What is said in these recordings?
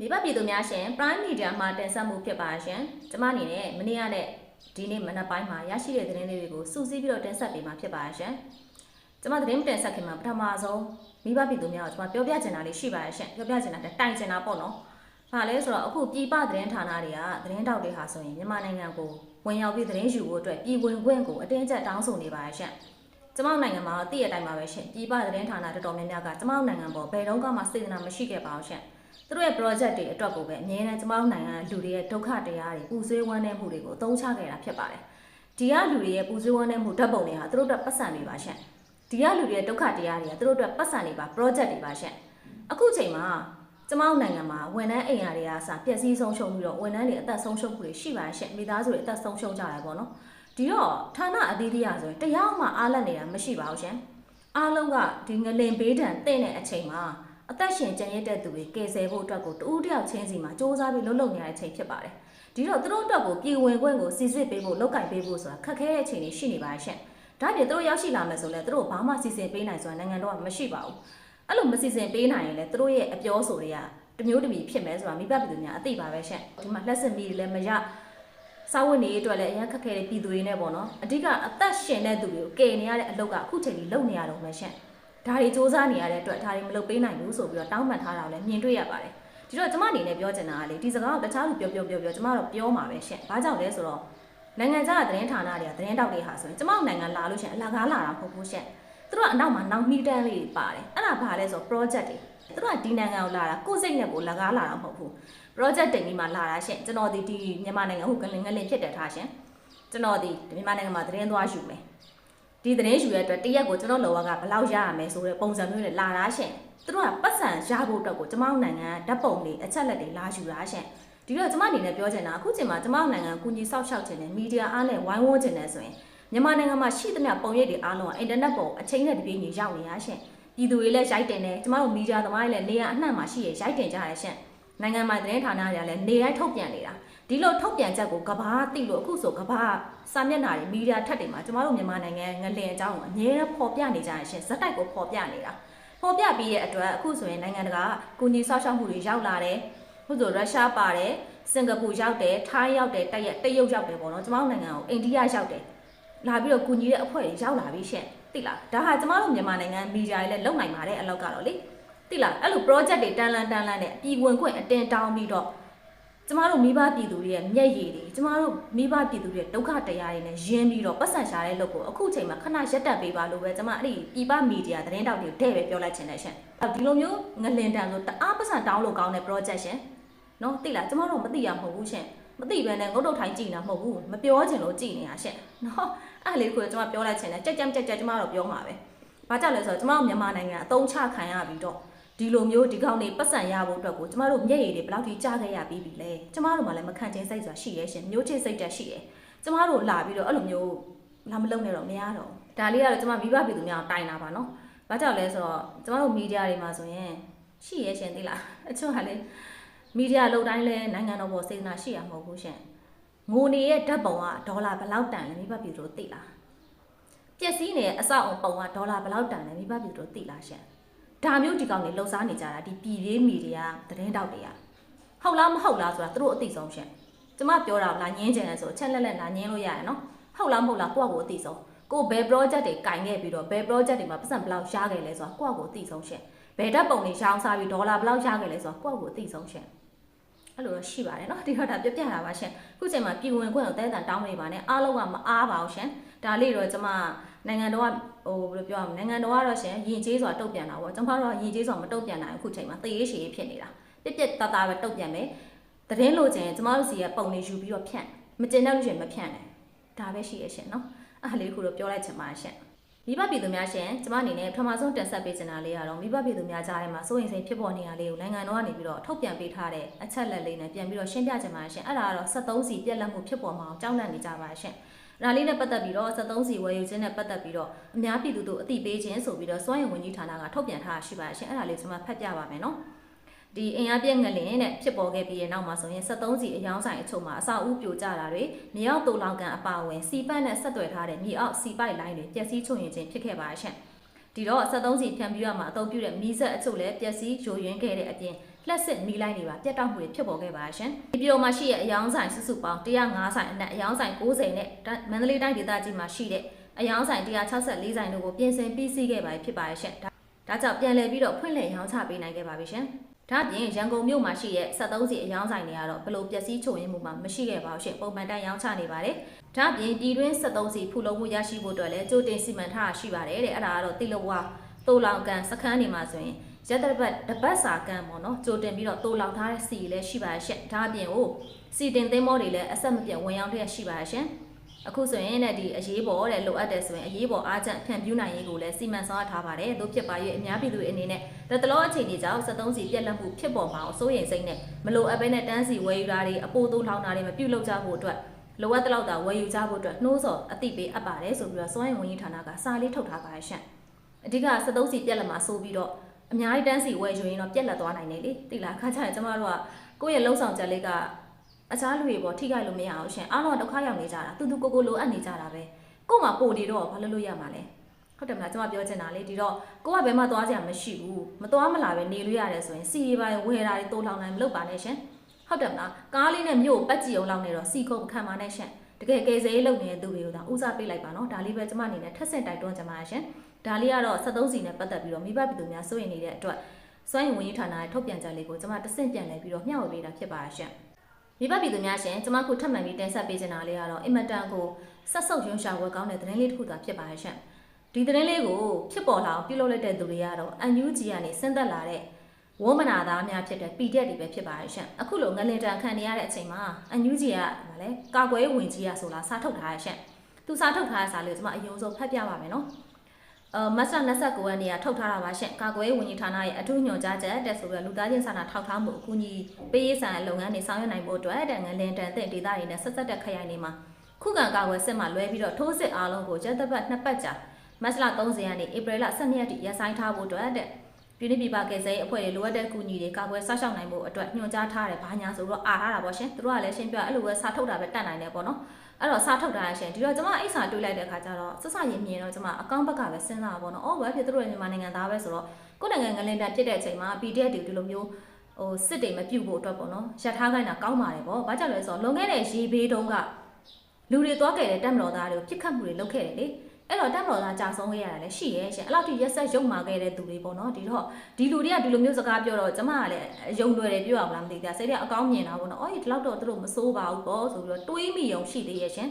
မိဘပြည်သူများရှင် Prime Media မှာတင်ဆက်မှုဖြစ်ပါရှင်။ကျမအနေနဲ့မနေ့ကနဲ့ဒီနေ့မနက်ပိုင်းမှာရရှိတဲ့သတင်းလေးတွေကိုစူးစီးပြီးတော့တင်ဆက်ပေးမှာဖြစ်ပါရှင်။ကျမသတင်းမတင်ဆက်ခင်မှာပထမဆုံးမိဘပြည်သူများကိုကျမပြောပြချင်တာလေးရှိပါရှင်။ပြောပြချင်တာတိုင်ချင်တာပေါ့နော်။ဘာလဲဆိုတော့အခုပြည်ပသတင်းဌာနတွေကသတင်းတောက်တွေဟာဆိုရင်မြန်မာနိုင်ငံကိုဝင်ရောက်ပြီးသတင်းယူဖို့အတွက်ပြည်ဝင်ခွင့်ကိုအတင်းအကျပ်တောင်းဆိုနေပါရှင်။ကျမတို့နိုင်ငံမှာတည့်ရတိုင်းမှာပဲရှင်ပြည်ပသတင်းဌာနတော်တော်များများကကျမတို့နိုင်ငံပေါ်ဘယ်တော့မှစေတနာမရှိခဲ့ပါဘူးရှင်။ သူတို့ရဲ့ project တွေအတွက်ကိုပဲအမြဲတမ်းကျမတို့နိုင်ငံကလူတွေရဲ့ဒုက္ခတရားတွေပူဆွေးဝမ်းနည်းမှုတွေကိုအသုံးချခဲ့တာဖြစ်ပါတယ်။ဒီကလူတွေရဲ့ပူဆွေးဝမ်းနည်းမှုဓာတ်ပုံတွေဟာသူတို့အတွက်ပတ်စံတွေပါရှင်။ဒီကလူတွေရဲ့ဒုက္ခတရားတွေကသူတို့အတွက်ပတ်စံတွေပါ project တွေပါရှင်။အခုချိန်မှာကျမတို့နိုင်ငံမှာဝန်ထမ်းအိမ်ယာတွေအားစပျက်စီးဆုံးရှုံးပြီးတော့ဝန်ထမ်းတွေအသက်ဆုံးရှုံးမှုတွေရှိပါရှင်။မိသားစုတွေအသက်ဆုံးရှုံးကြတယ်ပေါ့နော်။ဒီတော့ဌာနအသီးသီးရဆိုရင်တရားမှအားလက်နေတာမရှိပါဘူးရှင်။အားလုံးကဒီငလင်ဘေးဒဏ်တင့်တဲ့အချိန်မှာ အသက်ရှင်ကျန်ရတဲ့သူတွေကယ်ဆယ်ဖို့အတွက်ကိုတူးတယောက်ချင်းစီမှာစ조사ပြီးလှုပ်လှုပ်နေရတဲ့အချိန်ဖြစ်ပါတယ်။ဒီတော့သူတို့အတွက်ကိုပြည်ဝင်ခွင့်ကိုစီစစ်ပေးဖို့လောက်ကင်ပေးဖို့ဆိုတာခက်ခဲတဲ့အချိန်တွေရှိနေပါရှင်။ဒါပြင်သူတို့ရောက်ရှိလာမယ်ဆိုလဲသူတို့ဘာမှစီစဉ်ပေးနိုင်ဆိုတာနိုင်ငံတော်ကမရှိပါဘူး။အဲ့လိုမစီစဉ်ပေးနိုင်ရင်လည်းသူတို့ရဲ့အပြောဆိုတွေကတမျိုးတမီဖြစ်မယ်ဆိုတာမိဘပြည်သူများအသိပါပဲရှင်။ဒီမှာလက်စမီတွေလည်းမရစာဝတ်နေရေးအတွက်လည်းအရင်ခက်ခဲတဲ့ပြည်သူတွေနဲ့ပေါ့နော်အဓိကအသက်ရှင်တဲ့သူတွေကိုကယ်နေရတဲ့အလုပ်ကအခုချိန်ကြီးလုပ်နေရတော့မှရှင် ဒါတွေစူးစမ်းနေရတဲ့အတွက်ဒါတွေမလုပ်ပေးနိုင်ဘူးဆိုပြီးတော့တောင်းပန်ထားတာကိုလည်းမြင်တွေ့ရပါတယ်ဒီတော့ကျမအနေနဲ့ပြောချင်တာကလေဒီစကားကိုတခြားလူပြောပြောပြောပြောကျမတော့ပြောမှာပဲရှင်ဘာကြောင့်လဲဆိုတော့နိုင်ငံခြားကသတင်းဌာနတွေကသတင်းတောက်တွေဟာဆိုရင်ကျမတို့နိုင်ငံလာလို့ရှင်အလကားလာတာမဟုတ်ဘူးရှင်သူတို့ကအနောက်မှာနောက်နှီးတန်းလေးတွေပါတယ်အဲ့ဒါဘာလဲဆိုတော့ project တွေသူတို့ကဒီနိုင်ငံကိုလာတာကိုယ်စိတ်နဲ့ကိုလကားလာတာမဟုတ်ဘူး project တင်ပြီးမှလာတာရှင်ကျွန်တော်ဒီဒီမြန်မာနိုင်ငံဟုတ်ကလင်ငလင်ဖြစ်တယ်ထားရှင်ကျွန်တော်ဒီမြန်မာနိုင်ငံမှာသတင်းသွားယူမယ် ဒီသတင်းယူရတဲ့အတွက်တရက်ကိုကျွန်တော်လောကကဘယ်လောက်ရရမယ်ဆိုတဲ့ပုံစံမျိုးနဲ့လာတာရှင်သူတို့ကပတ်စံရဖို့အတွက်ကိုကျွန်မတို့နိုင်ငံဓာတ်ပုံတွေအချက်လက်တွေလာယူတာရှင်ဒီတော့ကျွန်မအနေနဲ့ပြောချင်တာအခုချိန်မှာကျွန်မတို့နိုင်ငံကုညီဆောက်ရှောက်ခြင်းနဲ့မီဒီယာအားနဲ့ဝိုင်းဝန်းခြင်းနဲ့ဆိုရင်မြန်မာနိုင်ငံမှာရှိသမျှပုံရိပ်တွေအားလုံးကအင်တာနက်ပေါ်အချိန်နဲ့တပြေးညီရောက်နေရရှင်ပြည်သူတွေလည်းရိုက်တင်တယ်ကျွန်မတို့မီဒီယာသမားတွေလည်းနေရာအနှံ့မှာရှိရရိုက်တင်ကြရရှင်နိုင်ငံမှာသတင်းဌာနတွေကလည်းနေတိုင်းထုတ်ပြန်နေတာ ဒီလိုထုတ်ပြန်ချက်ကိုကဘာသိလို့အခုဆိုကဘာစာမျက်နှာတွေမီဒီယာထက်တွေမှာကျမတို့မြန်မာနိုင်ငံငလင်အကြောင်းကိုအများအားဖော်ပြနေကြရရှင်ဇက်တိုက်ကိုဖော်ပြနေတာဖော်ပြပြီးရဲ့အတွက်အခုဆိုရင်နိုင်ငံတကာကုညီဆောက်ရှောက်မှုတွေရောက်လာတယ်အခုဆိုရုရှားပါတယ်စင်ကာပူရောက်တယ်ထိုင်းရောက်တယ်တရက်တရုတ်ရောက်တယ်ပေါ့နော်ကျမတို့နိုင်ငံကိုအိန္ဒိယရောက်တယ်လာပြီးတော့ကုညီတဲ့အဖွဲ့တွေရောက်လာပြီရှင်သိလားဒါဟာကျမတို့မြန်မာနိုင်ငံမီဒီယာတွေလည်းလုံနိုင်ပါတယ်အလောက်ကတော့လေတိလားအဲ့လို project တွေတန်းလန်းတန်းလန်းနဲ့အပြည်ဝင်ခွင့်အတင်းတောင်းပြီးတော့ ကျမတို့မိဘပြည်သူတွေရဲ့မျက်ရည်တွေကျမတို့မိဘပြည်သူတွေရဲ့ဒုက္ခတရားတွေနဲ့ရင်းပြီးတော့ပတ်စံရှာတဲ့လုပ်ကိုအခုချိန်မှာခဏရက်တက်ပေးပါလို့ပဲကျမအဲ့ဒီပြည်ပမီဒီယာသတင်းတောက်တွေကိုတဲ့ပဲပြောလိုက်ချင်တယ်ရှင်ဒီလိုမျိုးငလင်တန်ဆိုတအားပတ်စံတောင်းလို့ကောင်းတဲ့ project ရှင်နော်တိလားကျမတို့မသိရမဟုတ်ဘူးရှင်မသိဘဲနဲ့ငုတ်တုတ်ထိုင်ကြည့်နေတာမဟုတ်ဘူးမပြောချင်လို့ကြည့်နေတာရှင်နော်အဲ့လေးကိုကျမပြောလိုက်ချင်တယ်ကြက်ကြက်ကြက်ကြက်ကျမတော့ပြောမှာပဲဘာကြောင့်လဲဆိုတော့ကျမတို့မြန်မာနိုင်ငံအတုံးချခံရပြီးတော့ ဒီလိုမျိုးဒီကောင်းနေပတ်စံရဖို့အတွက်ကိုကျမတို့မျက်ရည်တွေဘယ်လောက်ထိကြားခဲ့ရပြီးပြီလဲကျမတို့မှလည်းမခံချင်းစိတ်ဆိုတာရှိရဲ့ရှင်မျိုးချစ်စိတ်တက်ရှိရဲ့ကျမတို့လာပြီးတော့အဲ့လိုမျိုးလာမလုံနဲ့တော့မရတော့ဘူးဒါလေးကတော့ကျမမိဘပြည်သူများတိုင်တာပါနော်ဘာကြောင့်လဲဆိုတော့ကျမတို့မီဒီယာတွေမှာဆိုရင်ရှိရဲ့ရှင်သိလားအချို့ဟာလေမီဒီယာလုံတိုင်းလဲနိုင်ငံတော်ပေါ်စေတနာရှိရမဟုတ်ဘူးရှင်ငိုနေရဲ့ဓာတ်ပုံကဒေါ်လာဘယ်လောက်တန်လဲမိဘပြည်သူတို့သိလားပျက်စီးနေတဲ့အဆောက်အုံပုံကဒေါ်လာဘယ်လောက်တန်လဲမိဘပြည်သူတို့သိလားရှင် ဒါမျိုးဒီကောင်တွေလှုပ်ရှားနေကြတာဒီပြည်ရေးမီဒီယာသတင်းတောက်တွေကဟုတ်လားမဟုတ်လားဆိုတာသူတို့အသိဆုံးရှင်ကျမပြောတာလာညင်းချင်တယ်ဆိုချက်လက်လက်လာညင်းလို့ရတယ်နော်ဟုတ်လားမဟုတ်လားကိုယ့်ကိုယ်အသိဆုံးကိုဘယ် project တွေကင်ခဲ့ပြီးတော့ဘယ် project တွေမှာပတ်စံဘယ်လောက်ရခဲ့လဲဆိုတာကိုယ့်ကိုယ်အသိဆုံးရှင်ဘယ်ဓာတ်ပုံတွေရောင်းစားပြီးဒေါ်လာဘယ်လောက်ရခဲ့လဲဆိုတာကိုယ့်ကိုယ်အသိဆုံးရှင်အဲ့လိုတော့ရှိပါတယ်နော်ဒီတော့ဒါပြပြတာပါရှင်ခုချိန်မှာပြည်ဝင်ခွင့်ကိုတဲတန်တောင်းနေပါနဲ့အားလုံးကမအားပါဘူးရှင်ဒါလေးတော့ကျမနိုင်ငံတော်က ဟိုဘယ်လိုပြောရမလဲနိုင်ငံတော်ကတော့ရှင်ယဉ်ကျေးစွာတုတ်ပြန်တာပေါ့ကျွန်တော်တို့ကယဉ်ကျေးစွာမတုတ်ပြန်နိုင်အခုချိန်မှာသေရေးရှည်ရေးဖြစ်နေတာပြက်ပြက်တသားပဲတုတ်ပြန်မယ်သတင်းလို့ချင်းကျမတို့စီကပုံလေးယူပြီးတော့ဖြန့်မကျင်တဲ့လို့ရှင်မဖြန့်နဲ့ဒါပဲရှိရရှင်နော်အဲ့လေးခုတော့ပြောလိုက်ချင်ပါရှင်မိဘပြည်သူများရှင်ကျမအနေနဲ့ပထမဆုံးတင်ဆက်ပေးချင်တာလေးကတော့မိဘပြည်သူများကြားထဲမှာစိုးရိမ်စိတ်ဖြစ်ပေါ်နေတာလေးကိုနိုင်ငံတော်ကနေပြီးတော့ထုတ်ပြန်ပေးထားတဲ့အချက်လက်လေးနဲ့ပြန်ပြီးတော့ရှင်းပြချင်ပါရှင်အဲ့ဒါကတော့73စီပြက်လက်မှုဖြစ်ပေါ်မှာအောင်ကြောက်လန့်နေကြပါရှင် ဒါလေးနဲ့ပတ်သက်ပြီးတော့73စီဝယ်ယူခြင်းနဲ့ပတ်သက်ပြီးတော့အများပြည်သူတို့အသိပေးခြင်းဆိုပြီးတော့စွမ်းရည်ဝန်ကြီးဌာနကထုတ်ပြန်ထားတာရှိပါရှင်အဲ့ဒါလေးကျွန်မဖတ်ပြပါမယ်နော်ဒီအင်အားပြည့်ငလင်နဲ့ဖြစ်ပေါ်ခဲ့ပြီးတဲ့နောက်မှာဆိုရင်73စီအယောင်းဆိုင်အချို့မှာအစာအုပ်ပြိုကျတာတွေမြေအောက်တူလောင်ကန်အပါအဝင်စီပတ်နဲ့ဆက်သွယ်ထားတဲ့မြေအောက်စီပိုက်လိုင်းတွေပျက်စီးချုံရင်ခြင်းဖြစ်ခဲ့ပါရှင်ဒီတော့73စီဖြန့်ပြရမှာအသုံးပြုတဲ့မီးစက်အချို့လည်းပျက်စီးယိုယွင်းခဲ့တဲ့အပြင် လက်စစ်မီလိုက်နေပါပြတ်တောက်မှုတွေဖြစ်ပေါ်ခဲ့ပါရှင်ဒီပြည်တော်မှာရှိတဲ့အယောင်ဆိုင်စုစုပေါင်း105ဆိုင်အနက်အယောင်ဆိုင်90နဲ့မန္တလေးတိုင်းဒေသကြီးမှာရှိတဲ့အယောင်ဆိုင်164ဆိုင်တို့ကိုပြင်ဆင်ပြီးစီးခဲ့ပါဖြစ်ပါရှင်ဒါဒါကြောင့်ပြန်လည်ပြီးတော့ဖွင့်လှစ်ရောင်းချပေးနိုင်ခဲ့ပါပြီရှင်ဒါ့အပြင်ရန်ကုန်မြို့မှာရှိတဲ့73စီအယောင်ဆိုင်တွေကတော့ဘလို့ပျက်စီးချို့ယွင်းမှုမှမရှိခဲ့ပါဘူးရှင်ပုံမှန်တိုင်းရောင်းချနေပါတယ်ဒါ့အပြင်ပြည်တွင်း73စီဖူလုံမှုရရှိဖို့အတွက်လည်းကြိုတင်စီမံထားတာရှိပါတယ်တဲ့အဲ့ဒါကတော့တိလဝါတိုးလောင်ကန်စခန်းနေမှာဆိုရင် ရက်တပတ်တပတ်စာကန်ပေါ့နော်ကြိုတင်ပြီးတော့တိုးလောင်ထားတဲ့စီလည်းရှိပါရဲ့ဒါအပြင်ကိုစီတင်သင်းမောတွေလည်းအဆက်မပြတ်ဝင်ရောက်လျက်ရှိပါရဲ့ရှင်အခုဆိုရင်တဲ့ဒီအရေးပေါ်တဲ့လိုအပ်တယ်ဆိုရင်အရေးပေါ်အားချက်ဖြန့်ပြူးနိုင်ရေးကိုလည်းစီမံဆောင်ရွက်ထားပါတယ်တို့ဖြစ်ပါရဲ့အများပြည်သူတွေအနေနဲ့တတလောအခြေအနေကြောင့်73စီပြက်လက်မှုဖြစ်ပေါ်မှာအစိုးရိမ်စိတ်နဲ့မလိုအပ်ဘဲနဲ့တန်းစီဝယ်ယူတာတွေအပိုးတိုးလောင်တာတွေမပြုတ်လောက်ကြဖို့အတွက်လိုအပ်တဲ့လောက်သာဝယ်ယူကြဖို့အတွက်နှိုးဆော်အသိပေးအပ်ပါတယ်ဆိုပြီးတော့စွမ်းရင်ဝန်ကြီးဌာနကစာလေးထုတ်ထားပါရဲ့ရှင့်အဓိက73စီပြက်လက်မှာဆိုပြီးတော့ အများကြီးတန်းစီဝယ်ယူရင်တော့ပြက်လက်သွားနိုင်တယ်လေတိလားခါကျရင်ကျမတို့ကကိုယ့်ရဲ့လှုပ်ဆောင်ချက်လေးကအခြားလူတွေပေါ်ထိခိုက်လို့မရအောင်ရှင်အားလုံးကဒုက္ခရောက်နေကြတာတူတူကိုကိုလိုအပ်နေကြတာပဲကို့မှာပို့နေတော့ဘာလို့လို့ရမှာလဲဟုတ်တယ်မလားကျမပြောချင်တာလေဒီတော့ကိုကဘယ်မှသွားကြရမရှိဘူးမသွားမလာပဲနေလို့ရတယ်ဆိုရင်စီရီပါဝယ်တာတွေတိုးလောင်နိုင်မလုပ်ပါနဲ့ရှင်ဟုတ်တယ်မလားကားလေးနဲ့မြို့ပတ်ကြည့်အောင်လောက်နေတော့စီခုံခံပါနဲ့ရှင်တကယ်ကယ်ဆယ်ရေးလုပ်နေတဲ့သူတွေကိုဒါဦးစားပေးလိုက်ပါနော်ဒါလေးပဲကျမအနေနဲ့ထက်ဆင့်တိုက်တွန်းချင်ပါရှင် ဒါလေးကတော့73စီနဲ့ပတ်သက်ပြီးတော့မိဘပြည်သူများစိုးရိမ်နေတဲ့အတွက်စွမ်းရင်ဝန်ကြီးဌာနရဲ့ထုတ်ပြန်ချက်လေးကိုကျမတဆင့်ပြန်လဲပြီးတော့မျှဝေပေးတာဖြစ်ပါရှင်မိဘပြည်သူများရှင်ကျမခုထပ်မံပြီးတင်ဆက်ပေးချင်တာလေးကတော့အင်မတန်ကိုဆက်ဆုပ်ရွှင်ရှာဝယ်ကောင်းတဲ့သတင်းလေးတစ်ခုသာဖြစ်ပါရှင်ဒီသတင်းလေးကိုဖြစ်ပေါ်လာအောင်ပြုလုပ်လိုက်တဲ့သူတွေကတော့ UNG ကနေဆင်းသက်လာတဲ့ဝမနာသားများဖြစ်တဲ့ PDF တွေပဲဖြစ်ပါရဲ့ရှင်အခုလိုငလင်တန်ခံနေရတဲ့အချိန်မှာ UNG ကဗာလဲကာကွယ်ရေးဝင်ကြီးရဆိုလားစားထုတ်ထားရဲ့ရှင်သူစားထုတ်ထားတဲ့စာလေးကိုကျွန်မအယုံဆုံးဖတ်ပြပါမယ်နော်အ မတ်လ29ရက်နေ့ကထုတ်ထားတာပါရှင်ကာကွယ်ရေးဝန်ကြီးဌာနရဲ့အထူးညွှန်ကြားချက်တက်ဆိုပြီးလူသားချင်းစာနာထောက်ထားမှုအကူအညီပေးရေးဆိုင်ရာလုပ်ငန်းတွေဆောင်ရွက်နိုင်ဖို့အတွက်တဲ့ငလင်တန်တဲ့ဒေသတွေနဲ့ဆက်ဆက်တဲ့ခရိုင်တွေမှာခုခံကာကွယ်စစ်မှလွဲပြီးတော့ထိုးစစ်အားလုံးကိုကျက်သက်ပတ်နှစ်ပတ်ကြာမတ်လ30ရက်နေ့ဧပြီလ12ရက်ထိရပ်ဆိုင်းထားဖို့အတွက်တဲ့ ပြည်내ပြည်ပကယ်ဆယ်ရေးအဖွဲ့တွေလိုအပ်တဲ့ကူညီတွေကာကွယ်ဆောက်ရှောက်နိုင်ဖို့အတွက်ညွှန်ကြားထားတယ်ဘာညာဆိုတော့အားထားတာပေါ့ရှင်သူတို့ကလည်းရှင်းပြအဲ့လိုပဲစာထုတ်တာပဲတတ်နိုင်တယ်ပေါ့နော်အဲ့တော့စာထုတ်တာရှင်ဒီတော့ကျွန်မအိတ်စာတွေးလိုက်တဲ့အခါကျတော့စစရင်မြင်တော့ကျွန်မအကောင့်ဘက်ကပဲစဉ်းစားတာပေါ့နော်အော်ဘာဖြစ်သူတို့မြန်မာနိုင်ငံသားပဲဆိုတော့ကိုယ်နိုင်ငံငလင်တန်ဖြစ်တဲ့အချိန်မှာ PDF တွေဒီလိုမျိုးဟိုစစ်တွေမပြုတ်ဖို့အတွက်ပေါ့နော်ရထားခိုင်းတာကောင်းပါတယ်ပေါ့ဘာကြောင့်လဲဆိုတော့လွန်ခဲ့တဲ့ရေဘေးတုန်းကလူတွေသွားခဲ့တဲ့တက်မတော်သားတွေကိုပြစ်ခတ်မှုတွေလုပ်ခဲ့တယ်လေ အဲ့တော့တက်မတော်သားကြာဆုံးခဲ့ရတာလည်းရှိရဲ့ရှင်အဲ့လောက်ထိရက်ဆက်ရုံမာခဲ့တဲ့သူတွေပေါ့နော်ဒီတော့ဒီလူတွေကဒီလိုမျိုးစကားပြောတော့ကျမကလည်းယုံလွယ်တယ်ပြောရမလားမသိဘူးစိတ်ထဲအကောင်းမြင်တာပေါ့နော်အော်ဒီလောက်တော့သူတို့မစိုးပါဘူးပေါ့ဆိုပြီးတော့တွေးမိအောင်ရှိသေးရဲ့ရှင်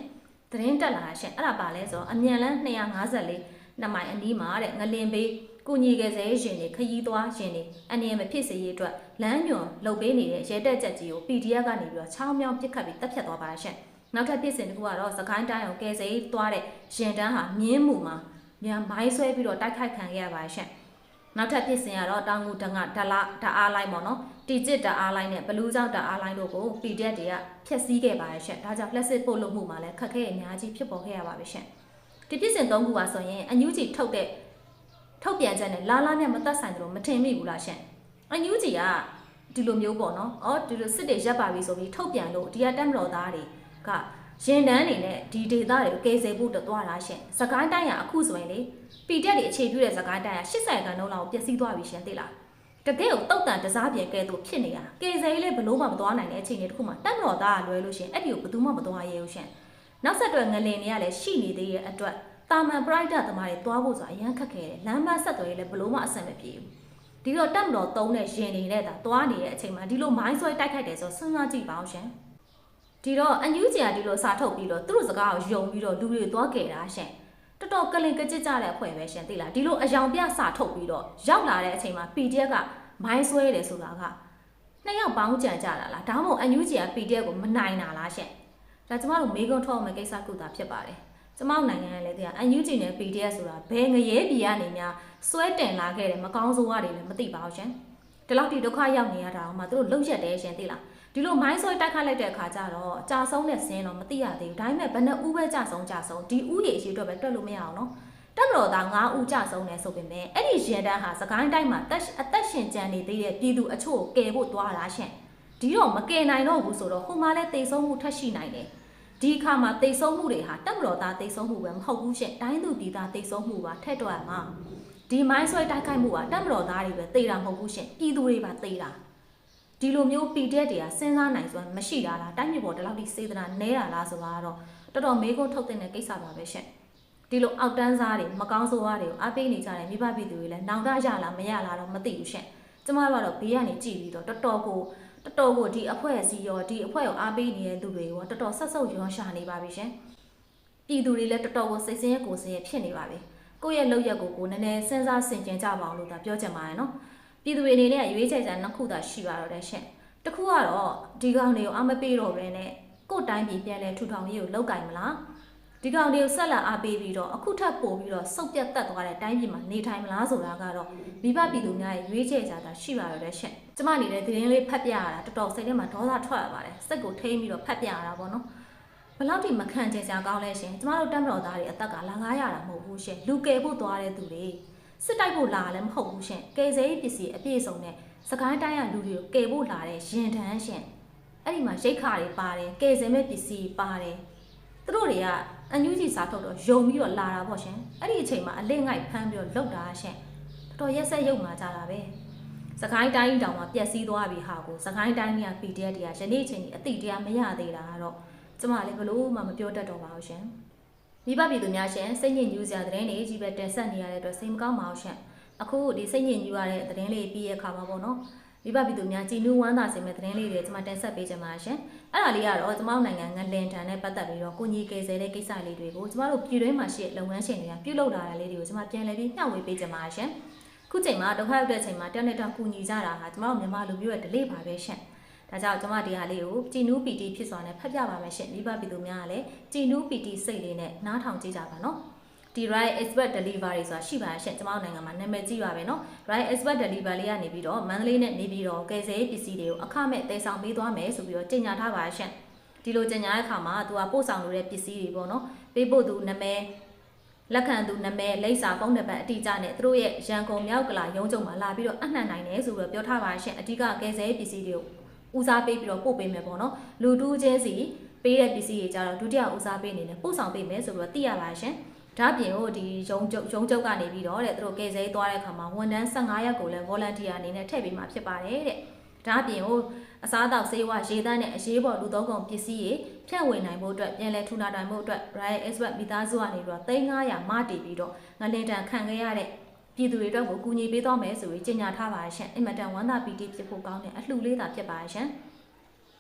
သတင်းတက်လာတာရှင်အဲ့ဒါပါလဲဆိုတော့အမြန်လန်း254နှစ်မိုင်အနီးမှာတဲ့ငလင်ဘေးကုညီကယ်ဆယ်ရှင်တွေခရီးသွားရှင်တွေအနေနဲ့မဖြစ်စေရေးအတွက်လမ်းညွန်လှုပ်ပေးနေတဲ့ရဲတက်ချက်ကြီးကို PDF ကနေပြီးတော့ချောင်းမြောင်းပစ်ခတ်ပြီးတပ်ဖြတ်သွားပါရှင် နောက်ထပ်ပြည်စင်တစ်ခုကတော့စကိုင်းတိုင်းအောင်ကယ်ဆယ်ရေးသွားတဲ့ရင်တန်းဟာမြင်းမှုမှာမြန်မိုင်းဆွဲပြီးတော့တိုက်ခိုက်ခံခဲ့ရပါရှင်နောက်ထပ်ပြည်စင်ကတော့တောင်ငူတငါဒလာဓာအားလိုင်းပေါ့နော်တီကျစ်ဓာအားလိုင်းနဲ့ဘလူးကြောင့်ဓာအားလိုင်းတို့ကို PDF တွေကဖျက်ဆီးခဲ့ပါရဲ့ရှင်ဒါကြောင့်လက်စစ်ပို့လို့မှုမှာလည်းခက်ခဲအများကြီးဖြစ်ပေါ်ခဲ့ရပါပြီရှင်ဒီပြည်စင်၃ခုပါဆိုရင်အန်ယူဂျီထုတ်တဲ့ထုတ်ပြန်ချက်နဲ့လာလာနဲ့မသက်ဆိုင်တယ်လို့မထင်မိဘူးလားရှင်အန်ယူဂျီကဒီလိုမျိုးပေါ့နော်အော်ဒီလိုစစ်တွေရက်ပါပြီဆိုပြီးထုတ်ပြန်လို့ဒီကတက်မတော်သားတွေ ကရင်တန်းနေနဲ့ဒီဒေတာတွေကိုကယ်ဆယ်ဖို့တော့သွားတာရှင်စကိုင်းတိုင်းကအခုဆိုရင်လေပီတက်တွေအခြေပြုတဲ့စကိုင်းတိုင်းက80ခန်းလုံးလောက်ပျက်စီးသွားပြီရှင်သိလားတကယ်ကိုတုတ်တန်တစားပြေကဲသူဖြစ်နေတာကယ်ဆယ်ရေးလေးဘလို့မှမသွားနိုင်တဲ့အချိန်တွေတခုမှတက်မတော်သားကလွဲလို့ရှင်အဲ့ဒီကိုဘယ်သူမှမသွားရဘူးရှင်နောက်ဆက်တွဲငလင်တွေကလည်းရှိနေသေးတဲ့အတွက်တာမန်ပရိုက်တာသမားတွေသွားဖို့ဆိုတာအရန်ခက်ခဲတယ်လမ်းမဆက်သွယ်ရေးလည်းဘလို့မှအဆင်မပြေဘူးဒီတော့တက်မတော်သုံးတဲ့ရင်တွေနဲ့ဒါသွားနေတဲ့အချိန်မှာဒီလိုမိုင်းဆွဲတိုက်ခိုက်တယ်ဆိုစဉ်းစားကြည့်ပါဦးရှင် ဒီတော့အန်ယူဂျီကဒီလိုစာထုတ်ပြီးတော့သူတို့စကားကိုယုံပြီးတော့လူတွေသွားခဲ့တာရှင်တော်တော်ကလင်ကကြစ်ကြတဲ့အဖွဲ့ပဲရှင်သိလားဒီလိုအယောင်ပြစာထုတ်ပြီးတော့ရောက်လာတဲ့အချိန်မှာ PDF ကမိုင်းဆွဲတယ်ဆိုတာကနှစ်ယောက်ပေါင်းကြံကြတာလားဒါမှမဟုတ်အန်ယူဂျီက PDF ကိုမနိုင်တာလားရှင်ဒါကျမတို့မေကွန်ထောက်မယ့်ကိစ္စကုတာဖြစ်ပါတယ်ကျမတို့နိုင်ငံရဲ့လည်းတရား UNG နဲ့ PDF ဆိုတာဘယ်ငရဲပြည်ကနေများစွဲတင်လာခဲ့တယ်မကောင်းဆိုးရတယ်လည်းမသိပါဘူးရှင်ဒီလောက်ဒီဒုက္ခရောက်နေရတာအောင်မှသူတို့လုံရက်တယ်ရှင်သိလား ဒီလိုမိုင်းဆွဲတိုက်ခတ်လိုက်တဲ့အခါကျတော့ကြာဆုံးတဲ့ဆင်းတော့မသိရသေးဘူးဒါပေမဲ့ဘယ်နဲ့ဥပဲကြာဆုံးကြာဆုံးဒီဥရေအရှိအတွက်ပဲတွက်လို့မရအောင်နော်တက်မတော်သား9ဦးကြဆုံးတယ်ဆိုပေမဲ့အဲ့ဒီရင်တန်းဟာစကိုင်းတိုင်းမှာတက်အသက်ရှင်ကြံနေသေးတဲ့ပြည်သူအချို့ကယ်ဖို့သွားတာရှင်ဒီတော့မကယ်နိုင်တော့ဘူးဆိုတော့ဟိုမှာလည်းတိတ်ဆုံးမှုထက်ရှိနိုင်တယ်ဒီအခါမှာတိတ်ဆုံးမှုတွေဟာတက်မတော်သားတိတ်ဆုံးမှုပဲမဟုတ်ဘူးရှင်တိုင်းသူပြည်သားတိတ်ဆုံးမှုပါထက်တော့မှာဒီမိုင်းဆွဲတိုက်ခိုက်မှုကတက်မတော်သားတွေပဲတိတ်တာမဟုတ်ဘူးရှင်ပြည်သူတွေပါတိတ်တာ ဒီလိုမျိုး PDF တွေကစဉ်းစားနိုင်စွမ်းမရှိတာလားတိုင်းပြည်ပေါ်ဒီလောက်ထိစေတနာနဲတာလားဆိုတာကတော့တော်တော်မေးခွန်းထုတ်တဲ့ကိစ္စပါပဲရှင့်ဒီလိုအောက်တန်းစားတွေမကောင်းဆိုးဝါးတွေကိုအားပေးနေကြတဲ့မိဘပြည်သူတွေလည်းနောင်တရလားမရလားတော့မသိဘူးရှင့်ကျမတို့ကတော့ဘေးကနေကြည့်ပြီးတော့တော်တော်ကိုတော်တော်ကိုဒီအဖွဲ့အစည်းရောဒီအဖွဲ့ကိုအားပေးနေတဲ့သူတွေရောတော်တော်ဆက်ဆုပ်ရွံရှာနေပါပြီရှင်ပြည်သူတွေလည်းတော်တော်ကိုစိတ်ဆင်းရဲကိုယ်ဆင်းရဲဖြစ်နေပါပြီကိုယ့်ရဲ့လုပ်ရက်ကိုကိုယ်နည်းနည်းစဉ်းစားဆင်ခြင်ကြပါအောင်လို့ဒါပြောချင်ပါတယ်နော် ပြည်သူတွေအနေနဲ့ရွေးချယ်ကြနှစ်ခုသာရှိပါတော့တယ်ရှင်တစ်ခုကတော့ဒီကောင်တွေကိုအားမပေးတော့ဘဲနဲ့ကိုယ်တိုင်းပြည်ပြန်လဲထူထောင်ရေးကိုလောက်ကင်မလားဒီကောင်တွေကိုဆက်လက်အားပေးပြီးတော့အခုထပ်ပို့ပြီးတော့စုပ်ပြတ်တက်သွားတဲ့တိုင်းပြည်မှာနေထိုင်မလားဆိုတာကတော့မိဘပြည်သူများရဲ့ရွေးချယ်ကြတာရှိပါတော့တယ်ရှင်ကျမနေတဲ့သတင်းလေးဖတ်ပြရတာတော်တော်စိတ်ထဲမှာဒေါသထွက်ရပါတယ်စိတ်ကိုထိန်းပြီးတော့ဖတ်ပြရတာပေါ့နော်ဘယ်လောက်ထိမခံချင်စရာကောင်းလဲရှင်ကျမတို့တမ်းတော်သားတွေအသက်ကလာငားရတာမဟုတ်ဘူးရှင်လူကယ်ဖို့သွားတဲ့သူတွေ စစ်တိုက်ဖို့လာလည်းမဟုတ်ဘူးရှင်ကယ်ဆယ်ရေးပစ္စည်းအပြည့်စုံနဲ့စကိုင်းတိုင်းကလူတွေကိုကယ်ဖို့လာတဲ့ရင်ထမ်းရှင်အဲ့ဒီမှာရိတ်ခါတွေပါတယ်ကယ်ဆယ်မဲ့ပစ္စည်းပါတယ်သူတို့တွေကအန်ယူဂျီစားထုတ်တော့ယုံပြီးတော့လာတာပေါ့ရှင်အဲ့ဒီအချိန်မှာအလင့်ငိုက်ဖမ်းပြီးတော့လောက်တာရှင်တော်တော်ရက်ဆက်ရုပ်มาကြတာပဲစကိုင်းတိုင်းတောင်မှာပျက်စီးသွားပြီဟာကိုစကိုင်းတိုင်းက PDF တွေကယနေ့အချိန်ကြီးအတိတရားမရသေးတာကတော့ကျမလည်းဘလို့မှမပြောတတ်တော့ပါဘူးရှင် မိဘပြည်သူများရှင်စိတ်ညစ်ညူးစရာသတင်းတွေကြီးပဲတင်ဆက်နေရတဲ့အတွက်စိတ်မကောင်းပါဘူးရှင်အခုဒီစိတ်ညစ်ညူးရတဲ့သတင်းလေးပြီးရခါပါပေါ့နော်မိဘပြည်သူများကြည်နူးဝမ်းသာစေမယ့်သတင်းလေးတွေကျွန်မတင်ဆက်ပေးချင်ပါရှင်အဲ့ဒါလေးကတော့ကျွန်မတို့နိုင်ငံငလင်တန်နဲ့ပတ်သက်ပြီးတော့ကိုကြီးကေဆယ်တဲ့ကိစ္စလေးတွေကိုကျွန်မတို့ပြည်တွင်းမှာရှိတဲ့လုပ်ငန်းရှင်တွေကပြုလုပ်လာတဲ့လေးတွေကိုကျွန်မပြန်လည်ပြီးမျှဝေပေးချင်ပါရှင်ခုချိန်မှာဒုက္ခရောက်တဲ့ချိန်မှာတက်နဲ့တော့ကူညီကြတာဟာကျွန်မတို့မြန်မာလူမျိုးရဲ့ delay ပါပဲရှင် ဒါကြောင့်ကျွန်မဒီဟာလေးကိုကြည်နူးပီတီဖြစ်စွာနဲ့ဖတ်ပြပါမယ်ရှင်မိဘပြည်သူများကလည်းကြည်နူးပီတီစိတ်လေးနဲ့နားထောင်ကြည့်ကြပါနော်ဒီ right expert delivery ဆိုတာရှိပါရှင့်ကျွန်မတို့နိုင်ငံမှာနာမည်ကြီးပါပဲเนาะ right expert delivery လေးကနေပြီးတော့မန္တလေးနဲ့နေပြီးတော့ကယ်ဆယ်ရေးပစ္စည်းတွေကိုအခမဲ့တည်ဆောင်ပေးသွားမယ်ဆိုပြီးတော့ကြေညာထားပါရှင့်ဒီလိုကြေညာတဲ့အခါမှာသူကပို့ဆောင်လို့တဲ့ပစ္စည်းတွေပေါ့နော်ပေးဖို့သူနာမည်လက်ခံသူနာမည်လိပ်စာဖုန်းနံပါတ်အတိအကျနဲ့သူတို့ရဲ့ရန်ကုန်မြောက်ကလာရုံးချုပ်မှာလာပြီးတော့အနှံ့နိုင်တယ်ဆိုပြီးတော့ပြောထားပါရှင့်အဓိကကယ်ဆယ်ရေးပစ္စည်းတွေကို ဦးစားပေးပြီးတော့ပို့ပေးမယ်ပေါ့နော်လူတူးချင်းစီပေးတဲ့ပစ္စည်းတွေကြတော့ဒုတိယဦးစားပေးအနေနဲ့ပို့ဆောင်ပေးမယ်ဆိုပြီးတော့သိရပါရှင်ဒါပြင်ဟိုဒီရုံကျုပ်ရုံကျုပ်ကနေပြီးတော့တဲ့သူတို့ကယ်ဆယ်သွားတဲ့အခါမှာဝန်ထမ်း15ရက်ကိုလည်း volunteer အနေနဲ့ထည့်ပေးမှာဖြစ်ပါတယ်တဲ့ဒါပြင်ဟိုအစားအသောက်ဆေးဝါးရေသန့်နဲ့အရေးပေါ်လူသုံးကုန်ပစ္စည်းတွေဖြန့်ဝေနိုင်ဖို့အတွက်ပြန်လည်ထူထောင်နိုင်ဖို့အတွက် Riot Expert မိသားစုကနေပြီးတော့3900မတည်ပြီးတော့ငလင်တန်ခံခဲ့ရတဲ့ ပြည်သူတွေအတွက်ကိုကူညီပေးသွားမယ်ဆိုပြီးကြေညာထားပါရှင်အင်မတန်ဝမ်းသာပီတိဖြစ်ဖို့ကောင်းတဲ့အလှူလေးသာဖြစ်ပါရှင်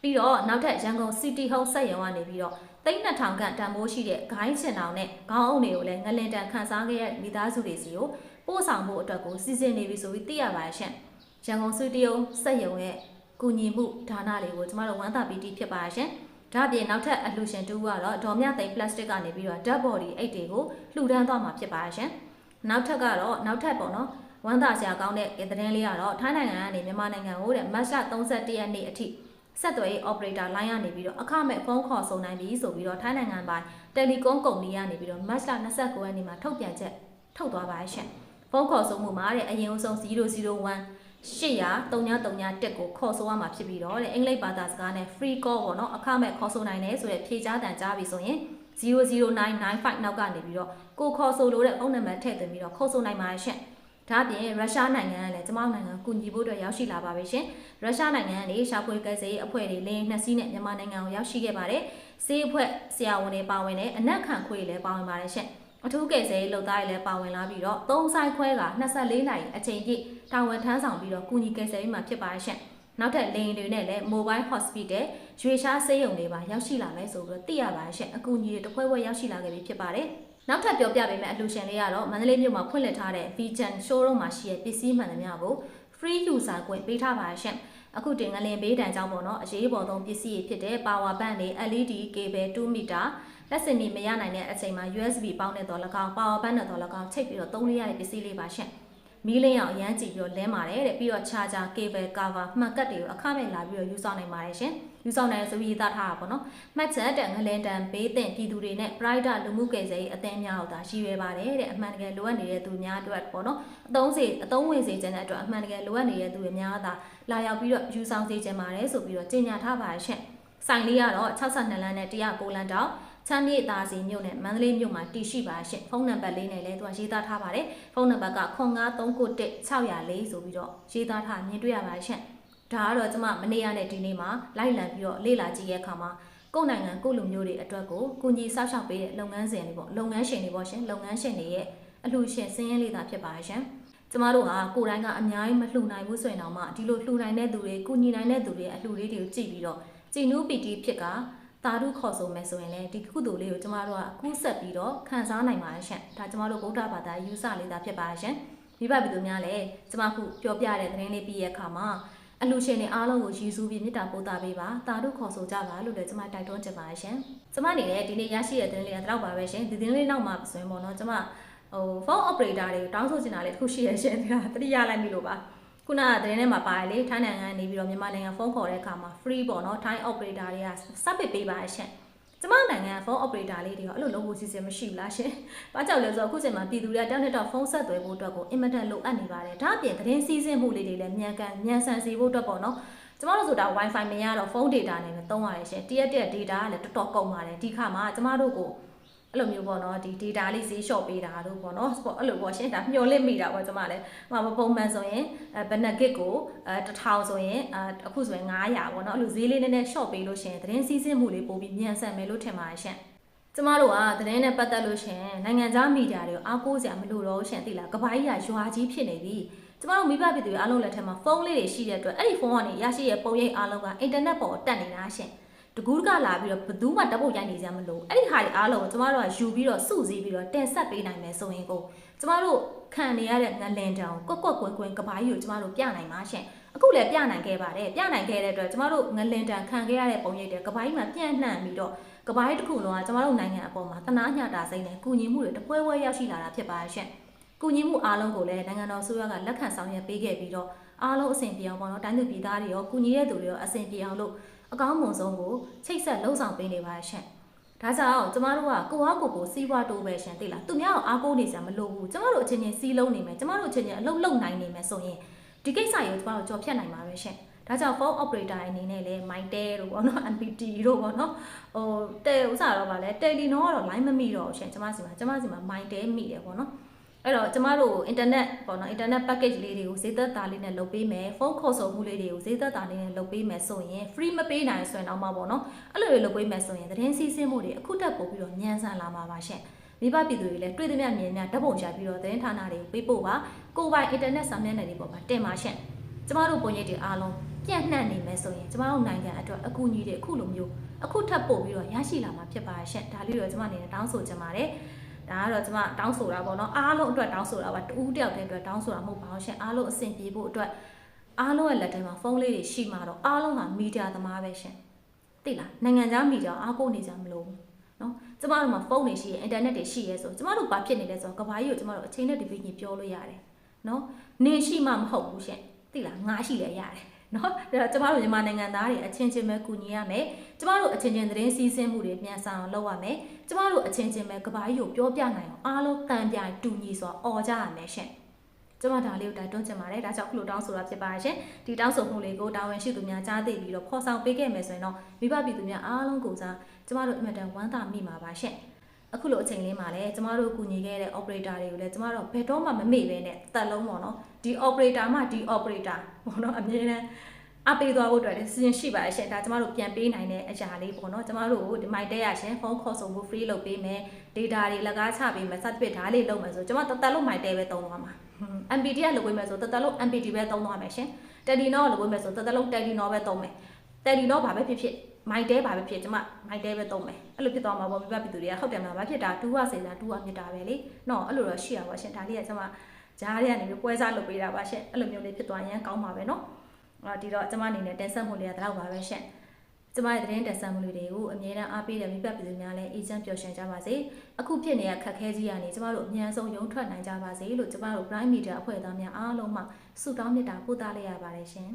ပြီးတော့နောက်ထပ်ရန်ကုန် City Hall စက်ရုံကနေပြီးတော့သိန်း2000ခန့်တန်ဖိုးရှိတဲ့ဂိုင်းချင်တောင်နဲ့ခေါင်းအုပ်တွေကိုလည်းငလင်တန်ခန်းစားခဲ့ရတဲ့မိသားစုတွေစီကိုပို့ဆောင်ဖို့အတွက်ကိုစီစဉ်နေပြီဆိုပြီးသိရပါရှင်ရန်ကုန် City Hall စက်ရုံရဲ့ကူညီမှုဒါနလေးကိုကျမတို့ဝမ်းသာပီတိဖြစ်ပါရှင်ဒါပြင်နောက်ထပ်အလှူရှင်တူကတော့ဒေါ်မြသိန်း plastic ကနေပြီးတော့ dead body အိတ်တွေကိုလှူဒန်းသွားမှာဖြစ်ပါရှင် နောက်ထပ်ကတော့နောက်ထပ်ပေါ့နော်ဝမ်းသာစရာကောင်းတဲ့သတင်းလေးကတော့ထိုင်းနိုင်ငံကနေမြန်မာနိုင်ငံကိုတဲ့မတ်လ31ရက်နေ့အထိဆက်သွယ်ရေး operator line ကနေပြီးတော့အခမဲ့ဖုန်းခေါ်ဆိုနိုင်ပြီဆိုပြီးတော့ထိုင်းနိုင်ငံပိုင်း telecom ကုမ္ပဏီကနေပြီးတော့မတ်လ29ရက်နေ့မှာထုတ်ပြန်ချက်ထုတ်သွားပါရှင်ဖုန်းခေါ်ဆိုမှုမှာတဲ့အရင်ဆုံး001 800 331တက်ကိုခေါ်ဆိုရမှာဖြစ်ပြီးတော့တဲ့အင်္ဂလိပ်ဘာသာစကားနဲ့ free call ပေါ့နော်အခမဲ့ခေါ်ဆိုနိုင်တယ်ဆိုတဲ့ဖြေကြားတန်ကြားပြီဆိုရင် 00995နောက်ကနေပြီးတော့ကိုခေါ်ဆိုလို့တဲ့ဖုန်းနံပါတ်ထည့်သွင်းပြီးတော့ခေါ်ဆိုနိုင်ပါရှင့်ဒါပြင်ရုရှားနိုင်ငံကလည်းကျမတို့နိုင်ငံကူညီဖို့အတွက်ရောက်ရှိလာပါပြီရှင်ရုရှားနိုင်ငံကနေရှာဖွေကယ်ဆယ်ရေးအဖွဲ့တွေလင်းနှစ်စီးနဲ့မြန်မာနိုင်ငံကိုရောက်ရှိခဲ့ပါတယ်စေးအဖွဲ့ဆရာဝန်တွေပါဝင်တဲ့အနက်ခံခွေတွေလည်းပါဝင်ပါတယ်ရှင်အထူးကယ်ဆယ်ရေးလုပ်သားတွေလည်းပါဝင်လာပြီးတော့သုံးဆိုင်ခွဲက24နိုင်အချိန်ပြည့်တာဝန်ထမ်းဆောင်ပြီးတော့ကူညီကယ်ဆယ်ရေးမှာဖြစ်ပါရှင့် နောက်ထပ်လေယာဉ်တွေနဲ့လည်း mobile hospital ရွေရှားဆေးရုံတွေပါရောက်ရှိလာမယ်ဆိုပြီးတော့သိရပါရှင့်အကူအညီတွေတစ်ဖွဲဖွဲရောက်ရှိလာခဲ့ပြီဖြစ်ပါတယ်နောက်ထပ်ပြောပြပေးမယ့်အလှူရှင်လေးကတော့မန္တလေးမြို့မှာဖွင့်လှစ်ထားတဲ့ Vision Showroom မှာရှိတဲ့ပစ္စည်းမှန်သမျှကို free user ကိုပေးထားပါရှင့်အခုတင်ငလင်ဘေးတန်ကြောင်းပေါ့နော်အရေးပေါ်ဆုံးပစ္စည်းတွေဖြစ်တဲ့ power bank တွေ LED cable 2 meter လက်စင်နေမရနိုင်တဲ့အချိန်မှာ USB ပေါင်းတဲ့တော်၎င်း power bank နဲ့တော်၎င်းချိတ်ပြီးတော့သုံးလို့ရတဲ့ပစ္စည်းလေးပါရှင့် မီးလင်းအောင်အရန်ကြည့်ပြီးတော့လဲပါတယ်တဲ့ပြီးတော့ charger cable cover မှန်ကတ်တွေကိုအခမဲ့လာပြီးတော့ယူဆောင်နိုင်ပါတယ်ရှင်ယူဆောင်နိုင်ဆိုပြီးရေးသားထားတာပေါ့နော်မှတ်ချက်တဲ့ငလင်တန်ဘေးတင်ပြည်သူတွေနဲ့ private လူမှုကယ်ဆယ်ရေးအသင်းများဟုတ်တာရှိရပါတယ်တဲ့အမှန်တကယ်လိုအပ်နေတဲ့သူများအတွက်ပေါ့နော်အသုံးစီအသုံးဝင်စေခြင်းတဲ့အတွက်အမှန်တကယ်လိုအပ်နေတဲ့သူတွေများသာလာရောက်ပြီးတော့ယူဆောင်စေခြင်းပါတယ်ဆိုပြီးတော့ကြေညာထားပါတယ်ရှင်ဆိုင်လေးကတော့62လမ်းနဲ့109လမ်းတောင် ချမ်းမြေသားစီမြို့နဲ့မန္တလေးမြို့မှာတည်ရှိပါရှင်ဖုန်းနံပါတ်လေးနဲ့လည်းသူကရေးသားထားပါတယ်ဖုန်းနံပါတ်က09391604ဆိုပြီးတော့ရေးသားထားမြင်တွေ့ရပါရှင်ဒါကတော့ကျမမနေ့ကနဲ့ဒီနေ့မှာလိုက်လံပြီးတော့လေ့လာကြည့်ရဲ့အခါမှာကိုယ့်နိုင်ငံကိုယ့်လူမျိုးတွေအတွက်ကိုကုညီဆောက်ရှောက်ပေးတဲ့လုပ်ငန်းစဉ်တွေပေါ့လုပ်ငန်းရှင်တွေပေါ့ရှင်လုပ်ငန်းရှင်တွေရဲ့အလှူရှင်စင်းရဲလေးသာဖြစ်ပါရှင်ကျမတို့ဟာကိုယ်တိုင်ကအများကြီးမလှူနိုင်ဘူးဆိုရင်တော့မှဒီလိုလှူနိုင်တဲ့သူတွေကုညီနိုင်တဲ့သူတွေအလှူလေးတွေကိုကြည့်ပြီးတော့ကြည်နူးပီတီဖြစ်က တာဓုခေါ်ဆိုမယ်ဆိုရင်လည်းဒီကုသိုလ်လေးကိုကျမတို့ကကူးဆက်ပြီးတော့ခံစားနိုင်ပါရဲ့ရှင်ဒါကျမတို့ဗုဒ္ဓဘာသာယူဆလေးသာဖြစ်ပါရဲ့ရှင်မိဘပြည်သူများလည်းကျမခုပြောပြတဲ့သတင်းလေးပြီးရဲ့အခါမှာအလူရှင်တွေအားလုံးကိုရည်စူးပြီးမေတ္တာပို့တာပေးပါတာတို့ခေါ်ဆိုကြပါလို့လည်းကျမတိုက်တွန်းချင်ပါတယ်ရှင်ကျမအနေနဲ့ဒီနေ့ရရှိတဲ့သတင်းလေးကတော့ပါပဲရှင်ဒီသတင်းလေးနောက်မှာဆိုရင်ပေါ့နော်ကျမဟိုဖုန်း operator တွေကိုတောင်းဆိုချင်တာလေးတစ်ခုရှိရရှင်ဒါတတိယလိုက်ပြီလို့ပါ ခုနကသတင်းထဲမှာပါတယ်လေထိုင်းနိုင်ငံကနေပြီးတော့မြန်မာနိုင်ငံဖုန်းခေါ်တဲ့အခါမှာ free ပေါ့နော်ထိုင်း operator တွေကစပ်ပစ်ပေးပါရှင်ကျမနိုင်ငံဖုန်း operator လေးတွေရောအဲ့လိုလုပ်ဖို့စီစဉ်မရှိဘူးလားရှင်။ဘာကြောင့်လဲဆိုတော့အခုချိန်မှာပြည်သူတွေကတောင်းတတော့ဖုန်းဆက်သွယ်ဖို့အတွက်ကိုအင်မတန်လိုအပ်နေပါတယ်။ဒါအပြင်သတင်းစီးဆင်းမှုလေးတွေလည်းမြန်ကန်မြန်ဆန်စေဖို့အတွက်ပေါ့နော်။ကျမတို့ဆိုတာ wifi မရတော့ဖုန်း data နဲ့ပဲသုံးရတယ်ရှင်။တရက်တက် data ကလည်းတော်တော်ကုန်ပါတယ်။ဒီခါမှာကျမတို့ကို အဲ့လိုမျိုးပေါ့နော်ဒီ data လေးဈေးလျှော့ပေးတာလို့ပေါ့နော်ပေါ့အဲ့လိုပေါ့ရှင်ဒါမျှော်လင့်မိတာပေါ့ကျမလည်းဟိုမှာပုံမှန်ဆိုရင်အဲဘယ်နှ gig ကိုအဲ1000ဆိုရင်အဲအခုဆိုရင်900ပေါ့နော်အဲ့လိုဈေးလေးနည်းနည်းလျှော့ပေးလို့ရှင်သတင်းစီးဆင်းမှုလေးပို့ပြီးမြန်ဆန်မယ်လို့ထင်ပါတယ်ရှင်ကျမတို့ကသတင်းနဲ့ပတ်သက်လို့ရှင်နိုင်ငံခြားမီဒီယာတွေကိုအားကိုးစရာမလိုတော့ရှင်သိလားကပိုင်းကြီးကရွာကြီးဖြစ်နေပြီကျမတို့မိဘပြည်သူတွေအားလုံးလက်ထက်မှာဖုန်းလေးတွေရှိတဲ့အတွက်အဲ့ဒီဖုန်းကနေရရှိရဲ့ပုံရိပ်အားလုံးကအင်တာနက်ပေါ်တက်နေတာရှင် တကူးကလာပြီးတော့ဘယ်သူမှတပ်ဖို့ရိုက်နေကြမလို့အဲ့ဒီဟာတွေအားလုံးကိုကျမတို့ကယူပြီးတော့စုစည်းပြီးတော့တင်ဆက်ပေးနိုင်မယ်ဆိုရင်ကိုကျမတို့ခံနေရတဲ့ငလင်တောင်ကွက်ကွက်ကွင်းကွင်းကပိုင်းကိုကျမတို့ပြနိုင်ပါရှင်အခုလည်းပြနိုင်ခဲ့ပါတယ်ပြနိုင်ခဲ့တဲ့အတွက်ကျမတို့ငလင်တန်ခံခဲ့ရတဲ့ပုံရိပ်တွေကပိုင်းမှာပြန့်နှံ့ပြီးတော့ကပိုင်းတစ်ခုလုံးကကျမတို့နိုင်ငံအပေါ်မှာတနာညတာစိမ့်နဲ့ကုညီမှုတွေတပွဲပွဲရောက်ရှိလာတာဖြစ်ပါရှင်ကုညီမှုအားလုံးကိုလည်းနိုင်ငံတော်ဆိုရကလက်ခံဆောင်ရွက်ပေးခဲ့ပြီးတော့အားလုံးအဆင်ပြေအောင်ပေါ့နော်တိုင်းသူပြည်သားတွေရောကုညီတဲ့သူတွေရောအဆင်ပြေအောင်လို့ အကောင်းမွန်ဆုံးကိုချိတ်ဆက်လှုပ်ဆောင်ပေးနေပါရှင်ဒါကြောင့်ကျမတို့ကကိုအားကိုကိုစီးပွားတိုးပဲရှင်သိလားသူများကိုအားကိုးနေစရာမလိုဘူးကျမတို့အချင်းချင်းစီးလုံးနေမယ်ကျမတို့အချင်းချင်းအလုပ်လုပ်နိုင်နေမယ်ဆိုရင်ဒီကိစ္စကိုကျမတို့ကြော်ဖြတ်နိုင်ပါပဲရှင်ဒါကြောင့် phone operator အနေနဲ့လည်း Mytel တို့ပေါ့နော် MPT တို့ပေါ့နော်ဟိုတဲဥစားတော့ဗာလဲ Telenor ကတော့ line မမိတော့ဘူးရှင်ကျမစီမှာကျမစီမှာ Mytel မိတယ်ပေါ့နော် အဲ့တော့ကျမတို့ internet ပေါ့နော် internet package လေးတွေကိုဈေးသက်သာလေးနဲ့လုပ်ပေးမယ်ဖုန်းခေါ်ဆိုမှုလေးတွေကိုဈေးသက်သာလေးနဲ့လုပ်ပေးမယ်ဆိုရင် free မပေးနိုင်ဆိုရင်တော့မှပေါ့နော်အဲ့လိုတွေလုပ်ပေးမယ်ဆိုရင်သတင်းစီးဆင်းမှုတွေအခုတက်ပို့ပြီးတော့ညံဆန်လာမှာပါရှင်မိဘပြည်သူတွေလည်းတွေ့သမျှမြင်များဓာတ်ပုံရှာပြီးတော့သတင်းဌာနတွေကိုပေးပို့ပါကိုပိုင် internet စာမျက်နှာတွေပေါ်မှာတင်ပါရှင်ကျမတို့ပုံရိပ်တွေအားလုံးပြန့်နှံ့နေမယ်ဆိုရင်ကျမတို့နိုင်ငံအတွက်အကူအညီတွေအခုလိုမျိုးအခုထပ်ပို့ပြီးတော့ရရှိလာမှာဖြစ်ပါရှင်ဒါလေးတော့ကျမအနေနဲ့တောင်းဆိုချင်ပါတယ် ဒါကတော့ကျမတောင်းဆိုတာပေါ့နော်အားလုံးအတွက်တောင်းဆိုတာပါတူးတယောက်တည်းအတွက်တောင်းဆိုတာမဟုတ်ပါဘူးရှင်အားလုံးအဆင်ပြေဖို့အတွက်အားလုံးရဲ့လက်ထဲမှာဖုန်းလေးတွေရှိမှတော့အားလုံးကမီဒီယာသမားပဲရှင်သိလားနိုင်ငံခြားမီဒီယာအားကိုးနေကြမလို့နော်ကျမတို့မှာဖုန်းတွေရှိရအင်တာနက်တွေရှိရဲဆိုကျမတို့ဘာဖြစ်နေလဲဆိုတော့ကဘာကြီးကိုကျမတို့အချိန်နဲ့ဒီပြင်းကြီးပြောလို့ရတယ်နော်နေရှိမှမဟုတ်ဘူးရှင်သိလားငါရှိလဲရတယ် နော်ဒါတော့ကျမတို့မြန်မာနိုင်ငံသားတွေအချင်းချင်းပဲကူညီရမယ်ကျမတို့အချင်းချင်းသတင်းစီးဆင်းမှုတွေပြန်ဆောင်လုပ်ရမယ်ကျမတို့အချင်းချင်းပဲကဘာကြီးကိုပြောပြနိုင်အောင်အားလုံးတန်ပြိုင်တူညီစွာអော်ကြရမယ်ရှင်ကျမဒါလေးကိုတိုက်တွန်းချင်ပါတယ်ဒါကြောင့်ခုလိုတောင်းဆိုတာဖြစ်ပါရှင်ဒီတောင်းဆိုမှုလေးကိုတာဝန်ရှိသူများကြားသိပြီးတော့ခေါ်ဆောင်ပေးခဲ့မယ်ဆိုရင်တော့မိဘပြည်သူများအားလုံးကိုစားကျမတို့အမြဲတမ်းဝမ်းသာမိမှာပါရှင်အခုလိုအချိန်လေးမှာလည်းကျမတို့ကူညီခဲ့တဲ့ operator တွေကိုလည်းကျမတို့ဘယ်တော့မှမမေ့ပဲနဲ့တက်လုံးပေါ့နော် ဒီ operator မှဒီ operator ပေါ့နော်အမြဲတမ်းအပေးသွားဖို့အတွက်လည်းစီစဉ်ရှိပါရဲ့ရှင်ဒါကျမတို့ပြန်ပေးနိုင်တဲ့အရာလေးပေါ့နော်ကျမတို့ဒီမိုက်တက်ရရှင်ဖုန်းခေါ်ဆိုမှု free လုပ်ပေးမယ် data တွေလက်ကားချပေးမယ် certificate ဓာတ်လေးလုပ်မယ်ဆိုကျမတသက်လုံးမိုက်တက်ပဲသုံးသွားမှာ MPT ကလုပ်ပေးမယ်ဆိုတသက်လုံး MPT ပဲသုံးသွားမယ်ရှင် Telenor လုပ်ပေးမယ်ဆိုတသက်လုံး Telenor ပဲသုံးမယ် Telenor ဘာပဲဖြစ်ဖြစ်မိုက်တဲဘာပဲဖြစ်ကျမမိုက်တဲပဲသုံးမယ်အဲ့လိုဖြစ်သွားမှာပေါ့မိဘပြည်သူတွေကဟုတ်တယ်မလားဘာဖြစ်တာတူကစေတာတူကမြစ်တာပဲလေနော်အဲ့လိုတော့ရှိရပါရှင်ဒါလေးကကျမ ဂျားတွေကနေပြီးပွဲစားလုပ်ပေးတာပါရှင်အဲ့လိုမျိုးလေးဖြစ်သွားရင်ကောင်းပါပဲနော်အာဒီတော့ကျမအနေနဲ့တင်ဆက်မှုလေးကတလောက်ပါပဲရှင်ကျမရဲ့သတင်းတင်ဆက်မှုလေးတွေကိုအမြဲတမ်းအားပေးတဲ့မိဘပြည်သူများလည်းအေဂျင့်ပျော်ရွှင်ကြပါစေအခုဖြစ်နေတဲ့ခက်ခဲကြီးကနေကျမတို့အမြန်ဆုံးရုံထွက်နိုင်ကြပါစေလို့ကျမတို့ Prime Media အဖွဲ့သားများအားလုံးမှဆုတောင်းမေတ္တာပို့သလိုက်ရပါတယ်ရှင်